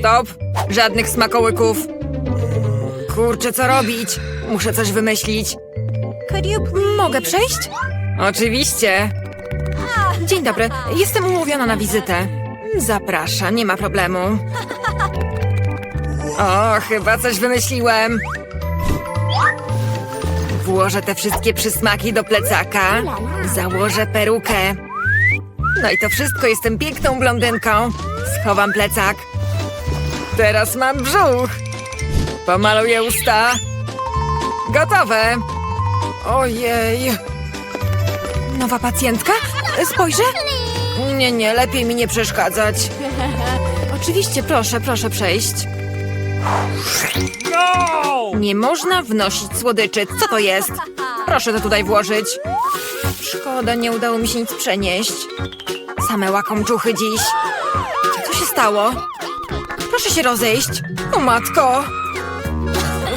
Stop! Żadnych smakołyków. Kurczę, co robić? Muszę coś wymyślić. Mogę przejść? Oczywiście. Dzień dobry, jestem umówiona na wizytę. Zapraszam, nie ma problemu. O, chyba coś wymyśliłem. Włożę te wszystkie przysmaki do plecaka. Założę perukę. No i to wszystko, jestem piękną blondynką. Schowam plecak. Teraz mam brzuch. Pomaluję usta. Gotowe. Ojej. Nowa pacjentka? Spojrzę? Nie, nie, lepiej mi nie przeszkadzać. Oczywiście, proszę, proszę przejść. Nie można wnosić słodyczy. Co to jest? Proszę to tutaj włożyć. Szkoda, nie udało mi się nic przenieść. Same łakomczuchy dziś. Co się stało? Proszę się rozejść. O matko!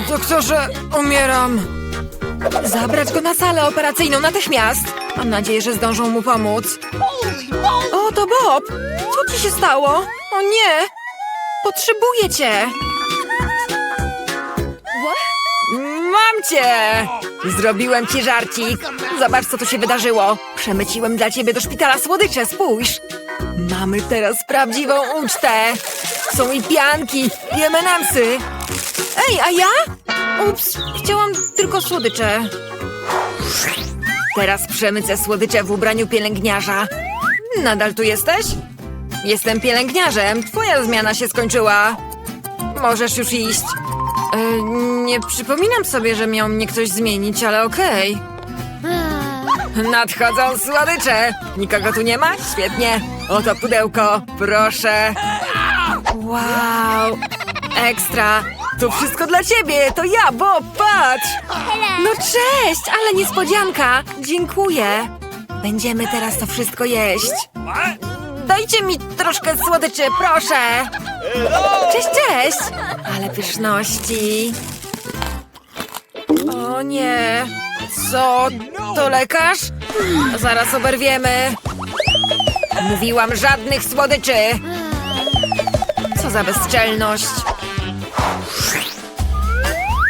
Doktorze, umieram. Zabrać go na salę operacyjną natychmiast. Mam nadzieję, że zdążą mu pomóc. O, to Bob! Co ci się stało? O nie! Potrzebuję cię! Mam cię! Zrobiłem ci żarcik. Zobacz, co tu się wydarzyło. Przemyciłem dla ciebie do szpitala słodycze, spójrz. Mamy teraz prawdziwą ucztę. Są i pianki, i M&M'sy. Ej, a ja? Ups, chciałam tylko słodycze. Teraz przemycę słodycze w ubraniu pielęgniarza. Nadal tu jesteś? Jestem pielęgniarzem. Twoja zmiana się skończyła. Możesz już iść. E, nie przypominam sobie, że miał mnie ktoś zmienić, ale okej. Nadchodzą słodycze. Nikogo tu nie ma? Świetnie. Oto pudełko. Proszę. Wow. Ekstra. To wszystko dla ciebie. To ja, Bob. Patrz. No cześć, ale niespodzianka. Dziękuję. Będziemy teraz to wszystko jeść. Dajcie mi troszkę słodyczy, proszę. Cześć, cześć. Ale pyszności. O nie. Co? To lekarz? Zaraz oberwiemy. Mówiłam żadnych słodyczy. Co za bezczelność.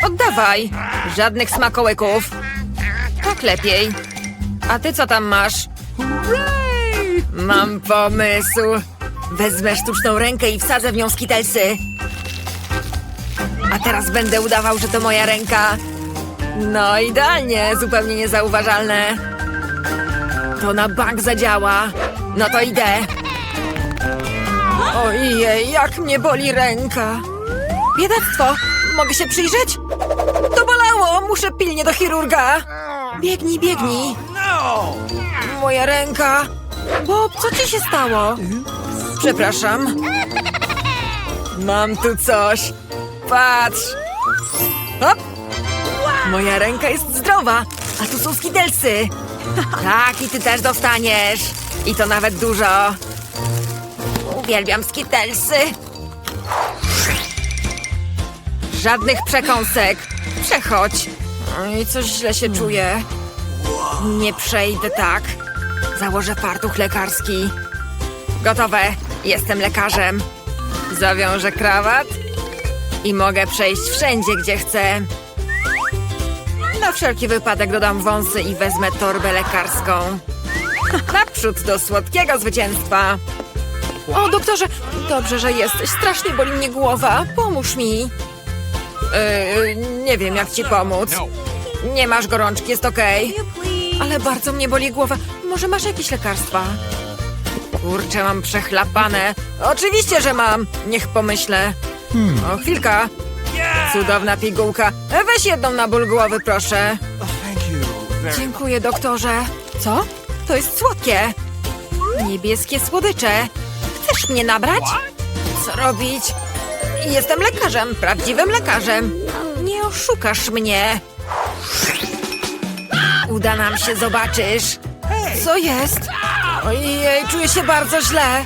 Oddawaj. Żadnych smakołyków. Tak lepiej. A ty co tam masz? Mam pomysł. Wezmę sztuczną rękę i wsadzę w nią skitelsy. A teraz będę udawał, że to moja ręka. No idealnie, zupełnie niezauważalne. To na bank zadziała. No to idę. Ojej, jak mnie boli ręka. Biedactwo, mogę się przyjrzeć? To bolało, muszę pilnie do chirurga. Biegnij, biegnij. Moja ręka. Bob, co ci się stało? Przepraszam. Mam tu coś. Patrz. Hop. Moja ręka jest zdrowa, a tu są skidelsy. Tak, i ty też dostaniesz. I to nawet dużo. Uwielbiam skitelsy. Żadnych przekąsek. Przechodź. Oj, coś źle się czuję. Nie przejdę tak. Założę fartuch lekarski. Gotowe. Jestem lekarzem. Zawiążę krawat i mogę przejść wszędzie, gdzie chcę. Na wszelki wypadek dodam wąsy i wezmę torbę lekarską. Naprzód do słodkiego zwycięstwa. O, doktorze, dobrze, że jesteś. Strasznie boli mnie głowa. Pomóż mi. Yy, nie wiem, jak ci pomóc. Nie masz gorączki, jest okej. Ale bardzo mnie boli głowa. Może masz jakieś lekarstwa? Kurczę, mam przechlapane. Oczywiście, że mam. Niech pomyślę. O, chwilka. Cudowna pigułka. Weź jedną na ból głowy, proszę. Dziękuję, doktorze. Co? To jest słodkie. Niebieskie słodycze. Chcesz mnie nabrać? Co robić? Jestem lekarzem, prawdziwym lekarzem. Nie oszukasz mnie. Uda nam się, zobaczysz. Co jest? Ojej, czuję się bardzo źle.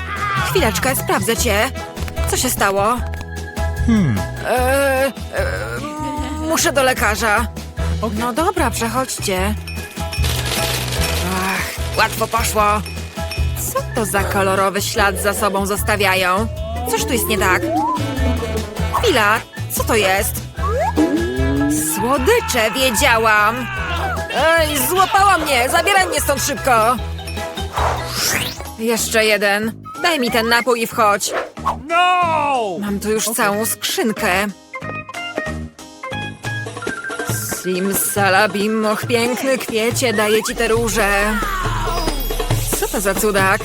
Chwileczkę, sprawdzę cię. Co się stało? Eee, e, muszę do lekarza. No dobra, przechodźcie. Ach, łatwo poszło. Co to za kolorowy ślad za sobą zostawiają? Coś tu jest nie tak. Chwila, co to jest? Słodycze, wiedziałam. Ej, złapała mnie! Zabieraj mnie stąd szybko! Jeszcze jeden. Daj mi ten napój i wchodź. No! Mam tu już całą skrzynkę. Simsalabim, och piękny kwiecie, daję ci te róże. Co to za cudak?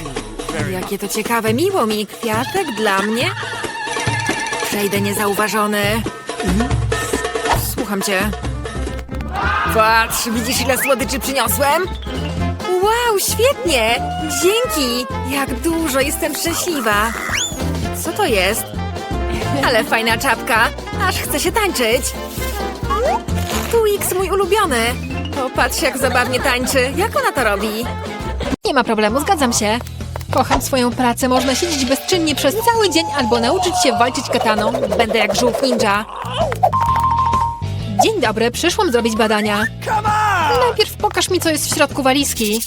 Jakie to ciekawe, miło mi, kwiatek dla mnie? Przejdę niezauważony. Słucham cię. Patrz, widzisz ile słodyczy przyniosłem? Wow, świetnie! Dzięki! Jak dużo, jestem szczęśliwa. Co to jest? Ale fajna czapka, aż chce się tańczyć. Twix, mój ulubiony. Popatrz, jak zabawnie tańczy. Jak ona to robi? Nie ma problemu, zgadzam się. Kocham swoją pracę, można siedzieć bezczynnie przez cały dzień albo nauczyć się walczyć kataną. Będę jak żółw ninja. Dzień dobry, przyszłam zrobić badania. Najpierw pokaż mi, co jest w środku walizki.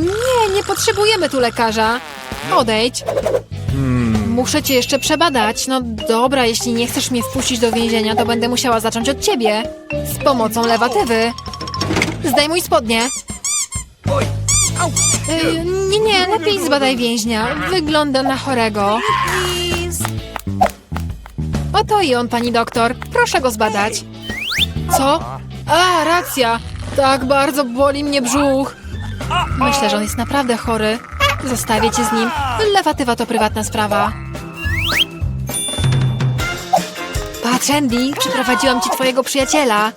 Nie, nie potrzebujemy tu lekarza. Odejdź. Muszę cię jeszcze przebadać. No dobra, jeśli nie chcesz mnie wpuścić do więzienia, to będę musiała zacząć od ciebie. Z pomocą lewatywy. Zdejmuj spodnie. Y, nie, nie, lepiej zbadaj więźnia. Wygląda na chorego. Oto i on, pani doktor. Proszę go zbadać. Co? A, racja. Tak bardzo boli mnie brzuch. Myślę, że on jest naprawdę chory. Zostawię cię z nim. Lewatywa to prywatna sprawa. Patrz, Andy, przyprowadziłam ci twojego przyjaciela.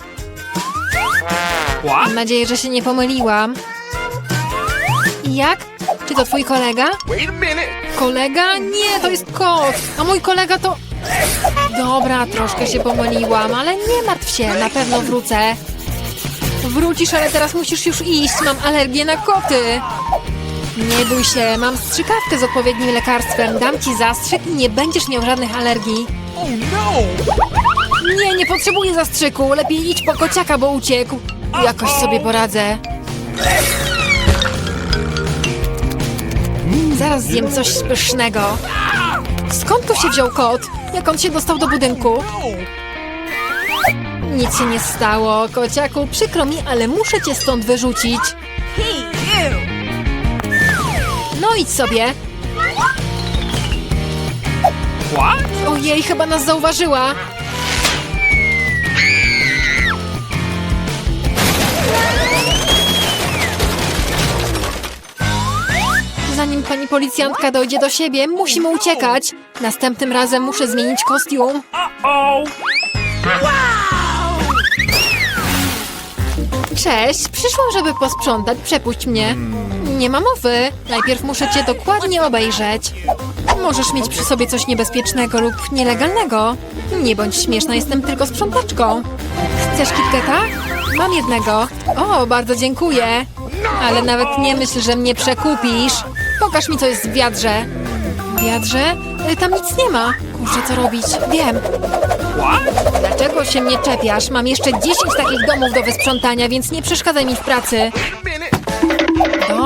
Mam nadzieję, że się nie pomyliłam. I Jak? Czy to twój kolega? Kolega? Nie, to jest kot. A mój kolega to... Dobra, troszkę się pomyliłam, ale nie martw się, na pewno wrócę. Wrócisz, ale teraz musisz już iść. Mam alergię na koty. Nie bój się, mam strzykawkę z odpowiednim lekarstwem. Dam ci zastrzyk i nie będziesz miał żadnych alergii. Oh no! Nie, nie potrzebuję zastrzyku. Lepiej idź po kociaka, bo uciekł. Jakoś sobie poradzę. Zaraz zjem coś pysznego. Skąd tu się wziął kot? Jak on się dostał do budynku? Nic się nie stało, kociaku. Przykro mi, ale muszę cię stąd wyrzucić. No idź sobie. What? Ojej, chyba nas zauważyła. Zanim pani policjantka dojdzie do siebie, musimy uciekać. Następnym razem muszę zmienić kostium. Cześć, przyszłam, żeby posprzątać. Przepuść mnie. Nie ma mowy. Najpierw muszę cię dokładnie obejrzeć. Możesz mieć przy sobie coś niebezpiecznego lub nielegalnego. Nie bądź śmieszna, jestem tylko sprzątaczką. Chcesz KitKata? Mam jednego. O, bardzo dziękuję. Ale nawet nie myśl, że mnie przekupisz. Pokaż mi, co jest w wiadrze. W wiadrze? Y, Tam nic nie ma. Kurczę, co robić? Wiem. Dlaczego się mnie czepiasz? Mam jeszcze 10 takich domów do wysprzątania, więc nie przeszkadzaj mi w pracy.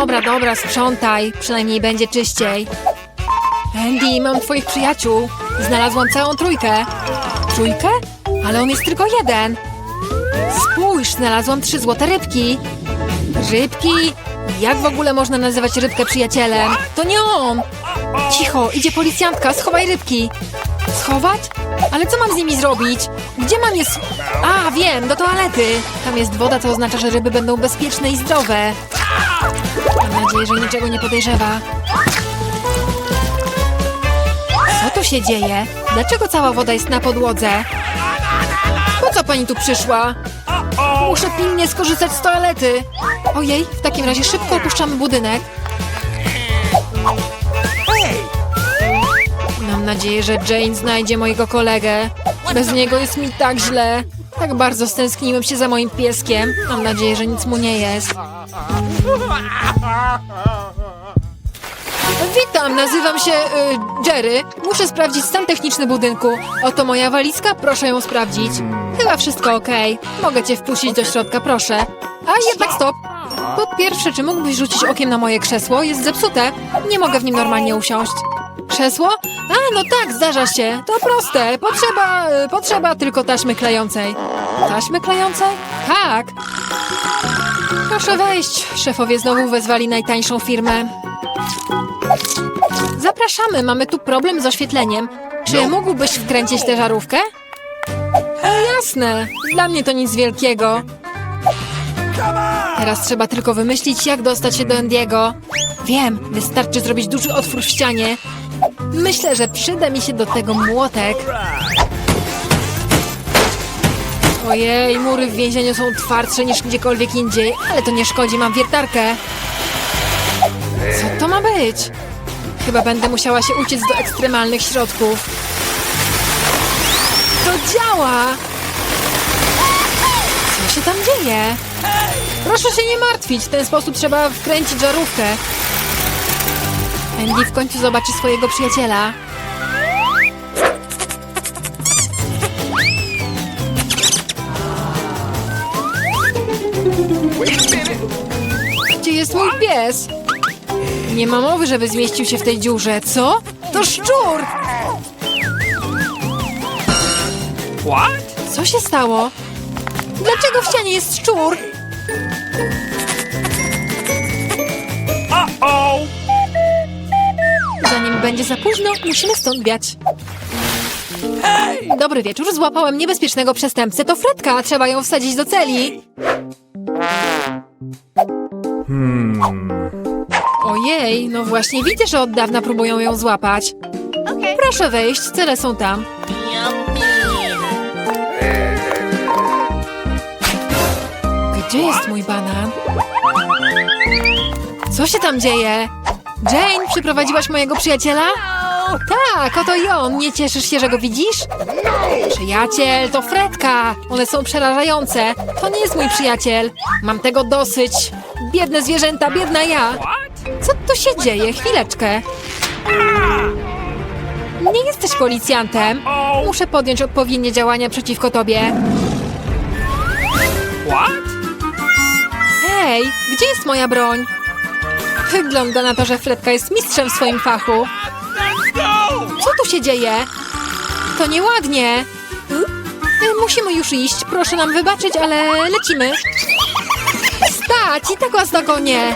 Dobra, dobra, sprzątaj. Przynajmniej będzie czyściej. Andy, mam twoich przyjaciół. Znalazłam całą trójkę. Trójkę? Ale on jest tylko jeden. Spójrz, znalazłam trzy złote rybki. Rybki? Jak w ogóle można nazywać rybkę przyjacielem? To nie on! Cicho, idzie policjantka, schowaj rybki. Schować? Ale co mam z nimi zrobić? Gdzie mam je... A, wiem, do toalety. Tam jest woda, co oznacza, że ryby będą bezpieczne i zdrowe. Mam nadzieję, że niczego nie podejrzewa. Co tu się dzieje? Dlaczego cała woda jest na podłodze? Po co pani tu przyszła? Muszę pilnie skorzystać z toalety. Ojej, w takim razie szybko opuszczamy budynek. Mam nadzieję, że Jane znajdzie mojego kolegę. Bez niego jest mi tak źle. Tak bardzo stęskniłem się za moim pieskiem. Mam nadzieję, że nic mu nie jest. Witam, nazywam się y, Jerry. Muszę sprawdzić stan techniczny budynku. Oto moja walizka, proszę ją sprawdzić. Chyba wszystko ok. Mogę cię wpuścić do środka, proszę. A jednak stop. Po pierwsze, czy mógłbyś rzucić okiem na moje krzesło? Jest zepsute. Nie mogę w nim normalnie usiąść. Krzesło? A, no tak, zdarza się. To proste. Potrzeba, y, potrzeba tylko taśmy klejącej. Taśmy klejącej? Tak. Proszę wejść. Szefowie znowu wezwali najtańszą firmę. Zapraszamy, mamy tu problem z oświetleniem. Czy mógłbyś wkręcić tę żarówkę? E, jasne, dla mnie to nic wielkiego. Teraz trzeba tylko wymyślić, jak dostać się do Andiego. Wiem, wystarczy zrobić duży otwór w ścianie. Myślę, że przyda mi się do tego młotek. Ojej, mury w więzieniu są twardsze niż gdziekolwiek indziej, ale to nie szkodzi, mam wiertarkę. Co to ma być? Chyba będę musiała się uciec do ekstremalnych środków. To działa! Co się tam dzieje? Proszę się nie martwić, w ten sposób trzeba wkręcić żarówkę. Andy w końcu zobaczy swojego przyjaciela. Gdzie jest mój pies? Nie ma mowy, żeby zmieścił się w tej dziurze. Co? To szczur! What? Co się stało? Dlaczego w ścianie jest szczur? Zanim będzie za późno, musimy stąd wiać. Dobry wieczór, złapałem niebezpiecznego przestępcę. To Fredka, trzeba ją wsadzić do celi. Ojej, no właśnie widzę, że od dawna próbują ją złapać. Proszę wejść, cele są tam. Gdzie jest mój banan? Co się tam dzieje? Jane, przyprowadziłaś mojego przyjaciela? Tak, oto i on. Nie cieszysz się, że go widzisz? Przyjaciel, to Fredka. One są przerażające. To nie jest mój przyjaciel. Mam tego dosyć. Biedne zwierzęta, biedna ja. Co tu się dzieje? Chwileczkę. Nie jesteś policjantem. Muszę podjąć odpowiednie działania przeciwko tobie. Hej, gdzie jest moja broń? Wygląda na to, że Fredka jest mistrzem w swoim fachu. Co tu się dzieje? To nieładnie. Y, Musimy już iść. Proszę nam wybaczyć, ale lecimy. Stać! I tak was dogonię.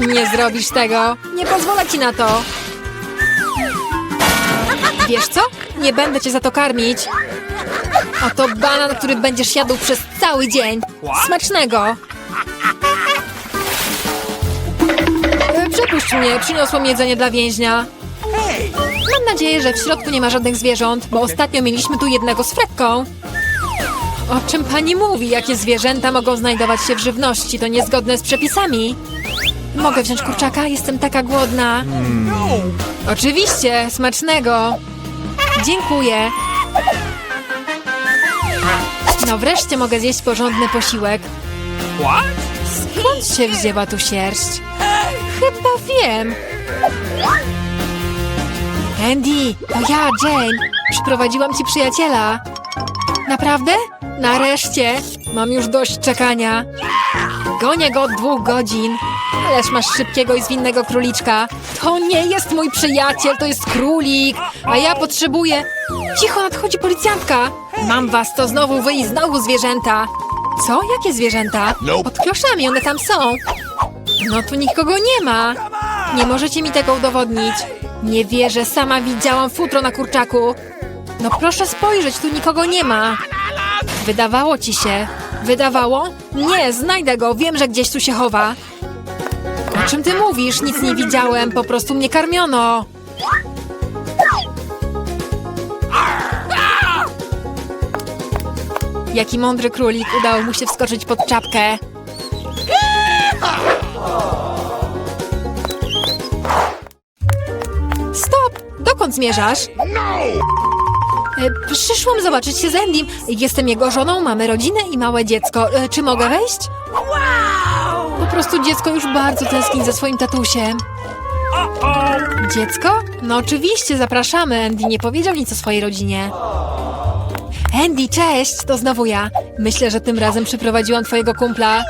Nie zrobisz tego. Nie pozwolę ci na to. Wiesz co? Nie będę cię za to karmić. Oto banan, który będziesz jadł przez cały dzień. Smacznego! Przepuść mnie, przyniosłam jedzenie dla więźnia. Mam nadzieję, że w środku nie ma żadnych zwierząt, bo ostatnio mieliśmy tu jednego z Fredką. O czym pani mówi? Jakie zwierzęta mogą znajdować się w żywności? To niezgodne z przepisami. Mogę wziąć kurczaka? Jestem taka głodna. Oczywiście, smacznego. Dziękuję. No wreszcie mogę zjeść porządny posiłek. Skąd się wzięła tu sierść? Chyba wiem. Andy, to ja, Jane. Przyprowadziłam ci przyjaciela. Naprawdę? Nareszcie. Mam już dość czekania. Gonię go od dwóch godzin. Ależ masz szybkiego i zwinnego króliczka. To nie jest mój przyjaciel, to jest królik. A ja potrzebuję... Cicho, nadchodzi policjantka. Mam was, to znowu wy i znowu zwierzęta. Co? Jakie zwierzęta? Pod kloszami, one tam są. No tu nikogo nie ma. Nie możecie mi tego udowodnić. Nie wierzę, sama widziałam futro na kurczaku. No proszę spojrzeć, tu nikogo nie ma. Wydawało ci się. Wydawało? Nie, znajdę go, wiem, że gdzieś tu się chowa. O czym ty mówisz? Nic nie widziałem, po prostu mnie karmiono. Jaki mądry królik, udało mu się wskoczyć pod czapkę. Dokąd zmierzasz? E, Przyszłam zobaczyć się z Endym. Jestem jego żoną, mamy rodzinę i małe dziecko. E, Czy mogę wejść? Po prostu dziecko już bardzo tęskni za swoim tatusiem. Dziecko? No oczywiście, zapraszamy. Andy nie powiedział nic o swojej rodzinie. Andy, cześć! To znowu ja. Myślę, że tym razem przyprowadziłam twojego kumpla.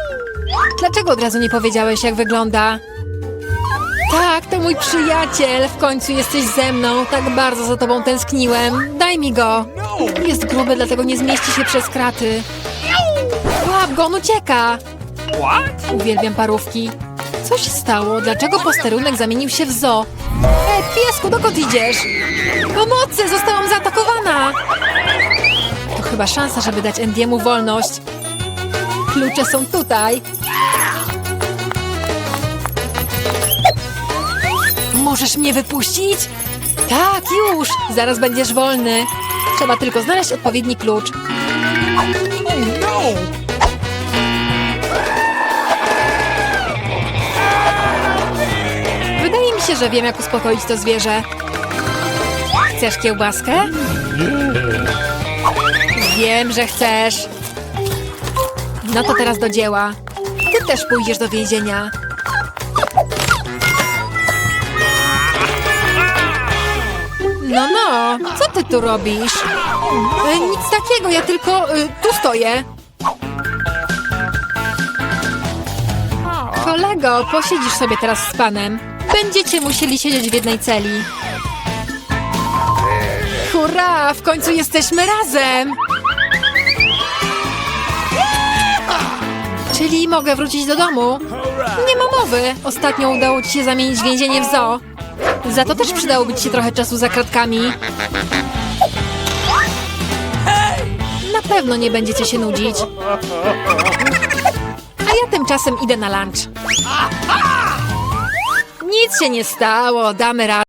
Dlaczego od razu nie powiedziałeś, jak wygląda? Tak, to mój przyjaciel. W końcu jesteś ze mną. Tak bardzo za tobą tęskniłem. Daj mi go. Jest gruby, dlatego nie zmieści się przez kraty. Łap go, on ucieka. Uwielbiam parówki. Co się stało? Dlaczego posterunek zamienił się w zoo? E, piesku, dokąd idziesz? Pomocy, zostałam zaatakowana! To chyba szansa, żeby dać Endiemu wolność. Klucze są tutaj. Możesz mnie wypuścić? Tak, już! Zaraz będziesz wolny. Trzeba tylko znaleźć odpowiedni klucz. Oh no! Wydaje mi się, że wiem, jak uspokoić to zwierzę. Chcesz kiełbaskę? Wiem, że chcesz. No to teraz do dzieła. Ty też pójdziesz do więzienia. Co ty tu robisz? E, nic takiego, ja tylko e, tu stoję. Kolego, posiedzisz sobie teraz z panem. Będziecie musieli siedzieć w jednej celi. Hurra! W końcu jesteśmy razem! Czyli mogę wrócić do domu? Nie ma mowy. Ostatnio udało ci się zamienić więzienie w zoo. Za to też przydałoby ci się trochę czasu za kratkami. Na pewno nie będziecie się nudzić. A ja tymczasem idę na lunch. Nic się nie stało, damy radę.